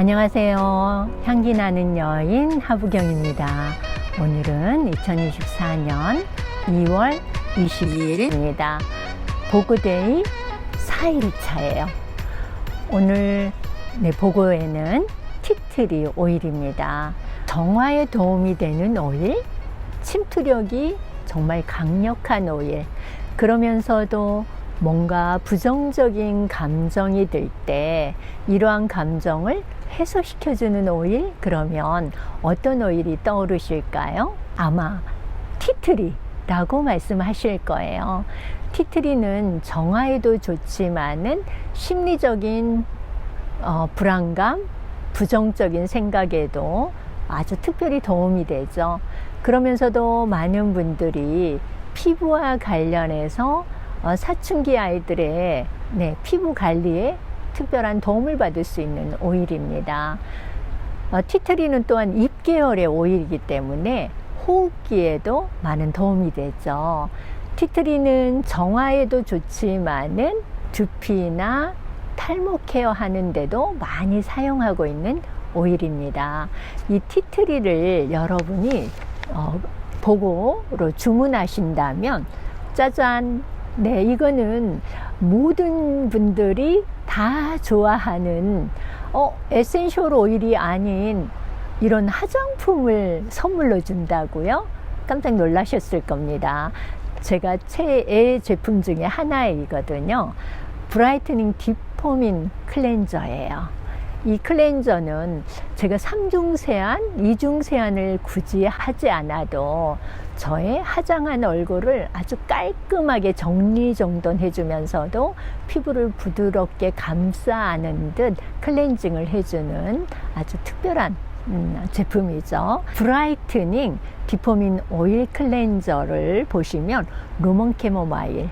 안녕하세요. 향기 나는 여인 하부경입니다. 오늘은 2024년 2월 22일입니다. 보그데이 4일차예요. 오늘 네, 보고에는 티트리 오일입니다. 정화에 도움이 되는 오일, 침투력이 정말 강력한 오일. 그러면서도 뭔가 부정적인 감정이 들 때 이러한 감정을 해소시켜주는 오일? 그러면 어떤 오일이 떠오르실까요? 아마 티트리 라고 말씀하실 거예요. 티트리는 정화에도 좋지만은 심리적인 어, 불안감, 부정적인 생각에도 아주 특별히 도움이 되죠. 그러면서도 많은 분들이 피부와 관련해서 어, 사춘기 아이들의 네, 피부 관리에 특별한 도움을 받을 수 있는 오일입니다. 어, 티트리는 또한 잎계열의 오일이기 때문에 호흡기에도 많은 도움이 되죠. 티트리는 정화에도 좋지만은 두피나 탈모 케어 하는데도 많이 사용하고 있는 오일입니다. 이 티트리를 여러분이 어, 보고로 주문하신다면 짜잔 네, 이거는 모든 분들이 다 좋아하는 어, 에센셜 오일이 아닌 이런 화장품을 선물로 준다고요? 깜짝 놀라셨을 겁니다. 제가 최애 제품 중에 하나이거든요. 브라이트닝 딥포민 클렌저예요. 이 클렌저는 제가 3중 세안, 2중 세안을 굳이 하지 않아도 저의 화장한 얼굴을 아주 깔끔하게 정리정돈 해주면서도 피부를 부드럽게 감싸 안은 듯 클렌징을 해주는 아주 특별한 음, 제품이죠. 브라이트닝 디포민 오일 클렌저를 보시면 로먼 캐모마일,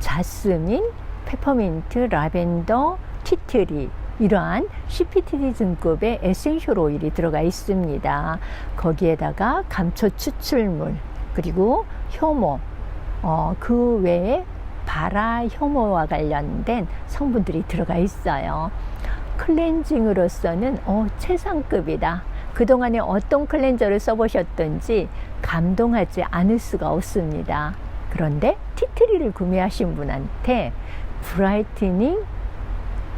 자스민, 페퍼민트, 라벤더, 티트리 이러한 CPTD 등급의 에센셜 오일이 들어가 있습니다. 거기에다가 감초 추출물 그리고 효모 어, 그 외에 바라 효모와 관련된 성분들이 들어가 있어요. 클렌징으로서는 어, 최상급이다. 그동안에 어떤 클렌저를 써보셨든지 감동하지 않을 수가 없습니다. 그런데 티트리를 구매하신 분한테 브라이트닝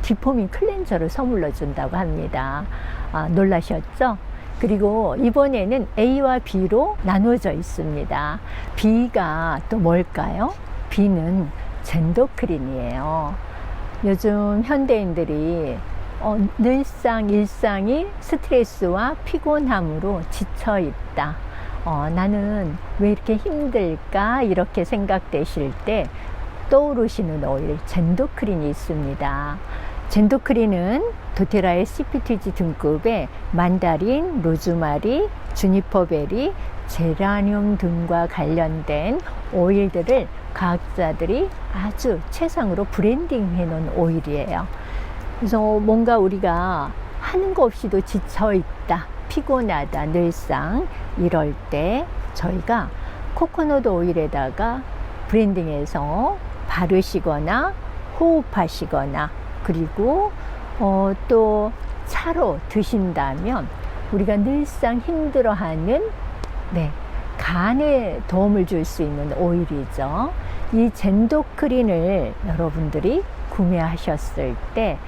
디포민 클렌저를 선물로 준다고 합니다. 아, 놀라셨죠? 그리고 이번에는 A와 B로 나누어져 있습니다. B가 또 뭘까요? B는 젠더크린이에요. 요즘 현대인들이 어, 늘상 일상이 스트레스와 피곤함으로 지쳐 있다. 어, 나는 왜 이렇게 힘들까? 이렇게 생각되실 때 떠오르시는 오일 젠도크린이 있습니다. 젠도크린은 도테라의 CPTG 등급의 만다린, 로즈마리, 주니퍼베리, 제라늄 등과 관련된 오일들을 과학자들이 아주 최상으로 브랜딩 해 놓은 오일이에요. 그래서 뭔가 우리가 하는 거 없이도 지쳐 있다, 피곤하다, 늘상 이럴 때 저희가 코코넛 오일에다가 브랜딩해서 바르시거나 호흡하시거나 그리고 어, 또 차로 드신다면 우리가 늘상 힘들어하는 네, 간에 도움을 줄 수 있는 오일이죠. 이 젠도크린을 여러분들이 구매하셨을 때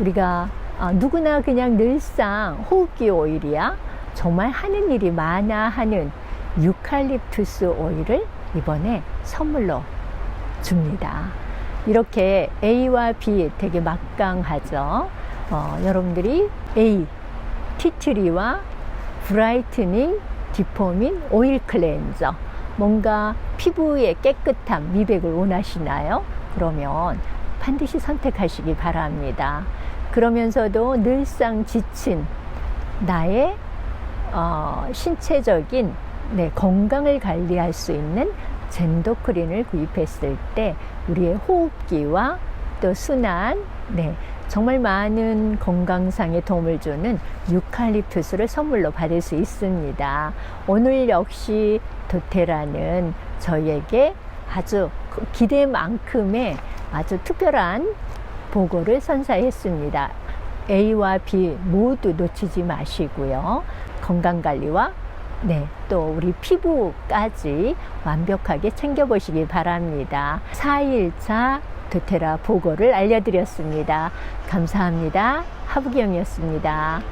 우리가 아, 누구나 그냥 늘상 호흡기 오일이야 정말 하는 일이 많아 하는 유칼립투스 오일을 이번에 선물로 줍니다. 이렇게 A와 B 되게 막강하죠. 어, 여러분들이 A, 티트리와 브라이트닝 디포민 오일 클렌저 뭔가 피부의 깨끗함, 미백을 원하시나요? 그러면 반드시 선택하시기 바랍니다. 그러면서도 늘상 지친 나의 어, 신체적인 네, 건강을 관리할 수 있는 젠도크린을 구입했을 때 우리의 호흡기와 또 순환, 네, 정말 많은 건강상에 도움을 주는 유칼립투스를 선물로 받을 수 있습니다. 오늘 역시 도테라는 저희에게 아주 기대만큼의 아주 특별한 보고를 선사했습니다. A와 B 모두 놓치지 마시고요. 건강 관리와 네, 또 우리 피부까지 완벽하게 챙겨보시기 바랍니다. 4일차 도테라 보고를 알려드렸습니다. 감사합니다. 하부경이었습니다.